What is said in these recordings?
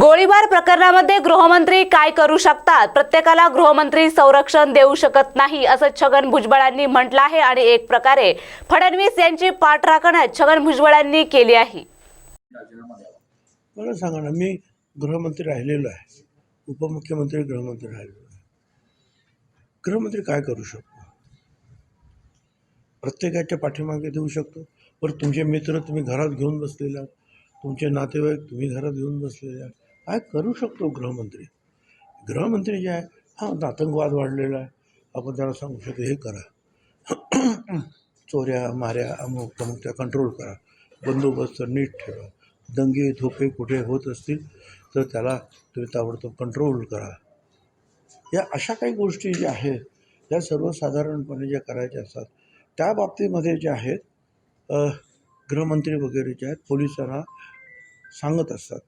गोळीबार प्रकरणामध्ये गृहमंत्री काय करू शकतात? प्रत्येकाला गृहमंत्री संरक्षण देऊ शकत नाही असं छगन भुजबळांनी म्हटलं आहे आणि एक प्रकारे फडणवीस यांची पाठराखण छगन भुजबळांनी केली आहे. मला सांगा ना मी गृहमंत्री राहिलेलो आहे. उपमुख्यमंत्री गृहमंत्री राहिलेलो आहे. गृहमंत्री काय करू शकतो? प्रत्येकाच्या पाठीमागे देऊ शकतो. बरं तुमचे मित्र तुम्ही घरात घेऊन बसलेले आहात. तुमचे नातेवाईक तुम्ही घरात घेऊन बसलेले आहात. काय करू शकतो गृहमंत्री? गृहमंत्री जे आहे हा आतंकवाद वाढलेला आहे. आपण त्याला सांगू शकतो हे करा. चोऱ्या माऱ्या अमुक तमुक त्या कंट्रोल करा. बंदोबस्त नीट ठेवा. दंगे धोके कुठे होत असतील तर त्याला तुम्ही ताबडतोब कंट्रोल करा. या अशा काही गोष्टी ज्या आहेत त्या सर्वसाधारणपणे ज्या करायच्या असतात त्या बाबतीमध्ये जे आहेत गृहमंत्री वगैरे जे आहेत पोलिसांना सांगत असतात.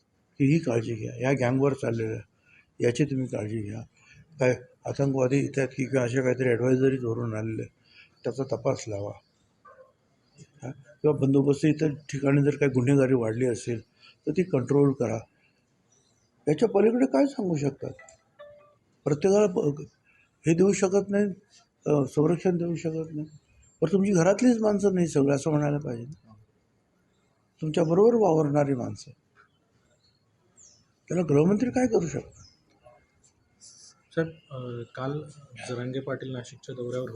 की ही काळजी घ्या. या गँगवर चाललेल्या याची तुम्ही काळजी घ्या. काय आतंकवादी इथे आहेत की किंवा अशा काहीतरी ॲडवायझरी धोरण आलेले त्याचा तपास लावा. किंवा बंदोबस्त इतर ठिकाणी जर काही गुन्हेगारी वाढली असेल तर ती कंट्रोल करा. याच्या पलीकडे काय सांगू शकतात? प्रत्येकाला हे देऊ शकत नाही संरक्षण देऊ शकत नाही. पण तुमची घरातलीच माणसं नाही सगळं असं म्हणायला पाहिजे तुमच्याबरोबर वावरणारी माणसं. त्याला गृहमंत्री काय करू शकतात? साहेब काल जरांगे पाटील नाशिकच्या दौऱ्यावर